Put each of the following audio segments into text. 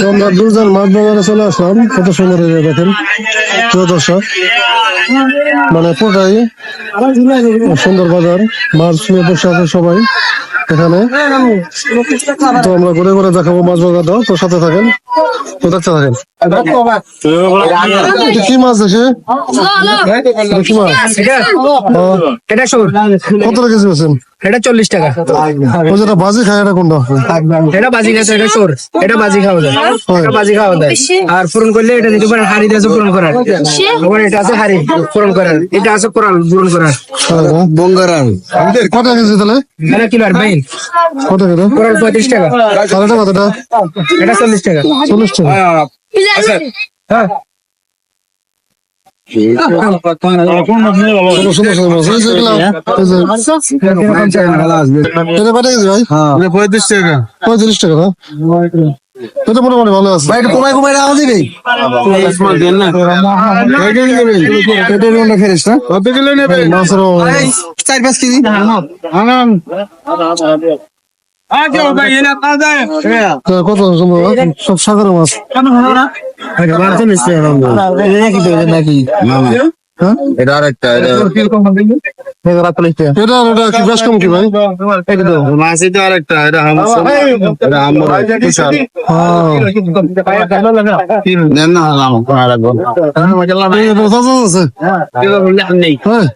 তো আমরা দুজন মাছ বাজারে চলে আসলাম। কত সুন্দর এরিয়া দেখেন। প্রিয় দর্শক মানে পুরোটাই সুন্দর বাজার। মাছ নিয়ে বসে আছে সবাই এখানে। তো আমরা ঘুরে ঘুরে দেখাবো মাছ বাজারটা। তো সাথে থাকেন। তো দেখতে থাকেন কি মাছ দেখে? কি মাছ? কত কেজি বেছেন এটা চল্লিশ টাকা। ওই যেটা বাজি খায় এটা কোনটা? এটা বাজি খাচ্ছে এটা সুর এটা বাজি খাওয়া যায়। এটা বাজি খাওয়া যায়। আর পূরণ করলে এটা দিতে পারেন হাড়ি আছে পূরণ করার। আবার এটা আছে হাড়ি পূরণ করার। এটা আছে কোরাল পূরণ করার। বঙ্গারাম। কত কেজি তাহলে? এটা কিলো আর বাইন। কত কেজি কোরাল পঁয়ত্রিশ টাকা কতটা? এটা চল্লিশ টাকা। চল্লিশ টাকা। হ্যাঁ কত সুন্দর সুন্দর মাছ এই যে এগুলা, এই যে, এটা কত কেজি ভাই পঁয়ত্রিশ টাকা। পঁয়ত্রিশ টাকা এটা মোটামুটি ভালো আছে একটু কমাই কমাই রাখা দিবি চার পাঁচ কেজি কত সব সাগরের মাছ হ্যাঁ এটা আরেকটা এটা এটা কি বেশ কম কি ভাই মাছ এটা আরেকটা এটা এটা আমর বিশাল হ্যাঁ না হ্যাঁ না হলে কোন না এটা তাজা তো আছে এটা এটা। এটা একটু কমা টমা করে এটা নিয়ে নে।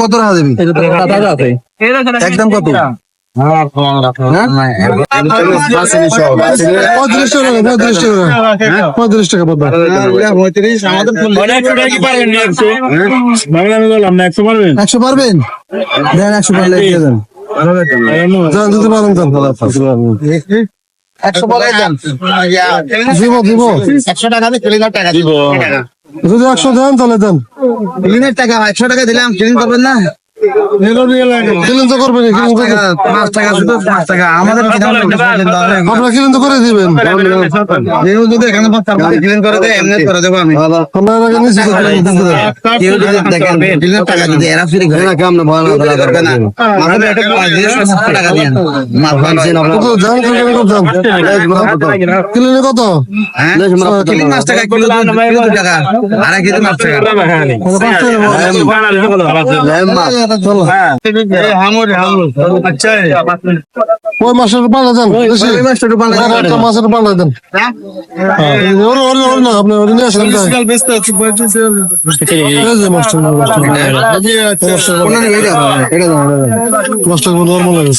কত টাকা দিবি? একদম কত? হ্যাঁ পঁয়ত্রিশ একশো পারবেন? দেন একশো পারলে দিয়ে দেন। একশো দিব দিব একশো টাকা দিয়ে ক্লিনার টাকা দিব যদি একশো দেন তাহলে দেন। ক্লিনের টাকা একশো টাকা দিলাম ক্লিন করবেন না? করে দিবেন যদি এখানে করে দেয় এমনি করে দেবো আমি টাকা যদি এরা ফ্রি করে কেমন ভয় না করবে না মাছ ভাঙছেন কত হ্যাঁ টাকা আড়াই কেজি মাছ টাকা চলো। ওই মাছের পাল্লা দেন? মাছের পাল্লা দেন? ওরে না আপনি নর্মাল লাগে।